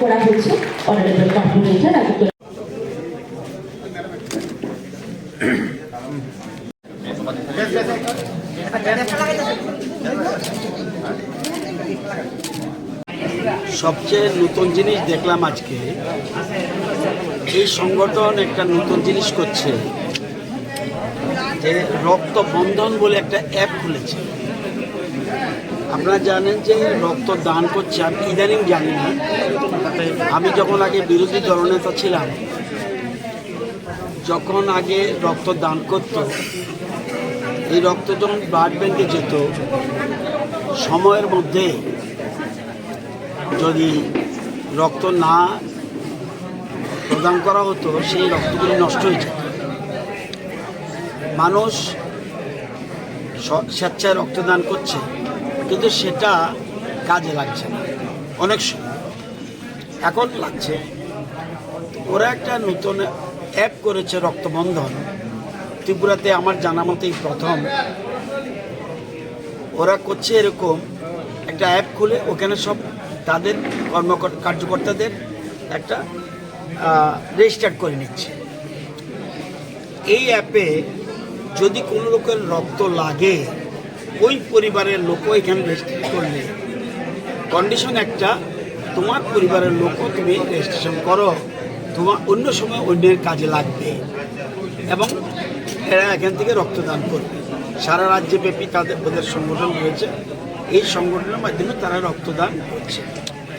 করা হয়েছে। সবচেয়ে নতুন জিনিস দেখলাম আজকে, এই সংগঠন একটা নতুন জিনিস করছে, যে রক্ত বন্ধন বলে একটা অ্যাপ খুলেছে। আপনারা জানেন যে রক্ত দান করছে, আমি ইদানিং জানি না। আমি যখন আগে বিরোধী দলনেতা ছিলাম, যখন আগে রক্ত দান করত, এই রক্ত যখন ব্লাড ব্যাংকে যেত, সময়ের মধ্যে যদি রক্ত না প্রদান করা হতো, সেই রক্তগুলি নষ্ট হয়ে যেত। মানুষ স্বেচ্ছায় রক্তদান করছে। কিন্তু সেটা কাজে লাগছে না। অনেক এখন লাগছে। ওরা একটা নতুন অ্যাপ করেছে রক্তবন্ধন। ত্রিপুরাতে আমার জানা মতেই প্রথম। ওরা করছে এরকম। একটা অ্যাপ খুলে ওখানে সব তাদের কর্মকর্তা কার্যকর্তাদের একটা রেজিস্টার করে নিচ্ছে। এই অ্যাপে যদি কোনো লোকের রক্ত লাগে ওই পরিবারের লোকও এখানে রেজিস্ট্রেশন করলে। কন্ডিশন একটা, তোমার পরিবারের লোকও তুমি রেজিস্ট্রেশন করো। তোমার অন্য সময় অন্যের কাজে লাগবে। এবং এরা এখান থেকে রক্তদান করবে। সারা রাজ্যে ব্যাপী তাদের, ওদের সংগঠন রয়েছে। এই সংগঠনের মাধ্যমে তারা রক্তদান করছে।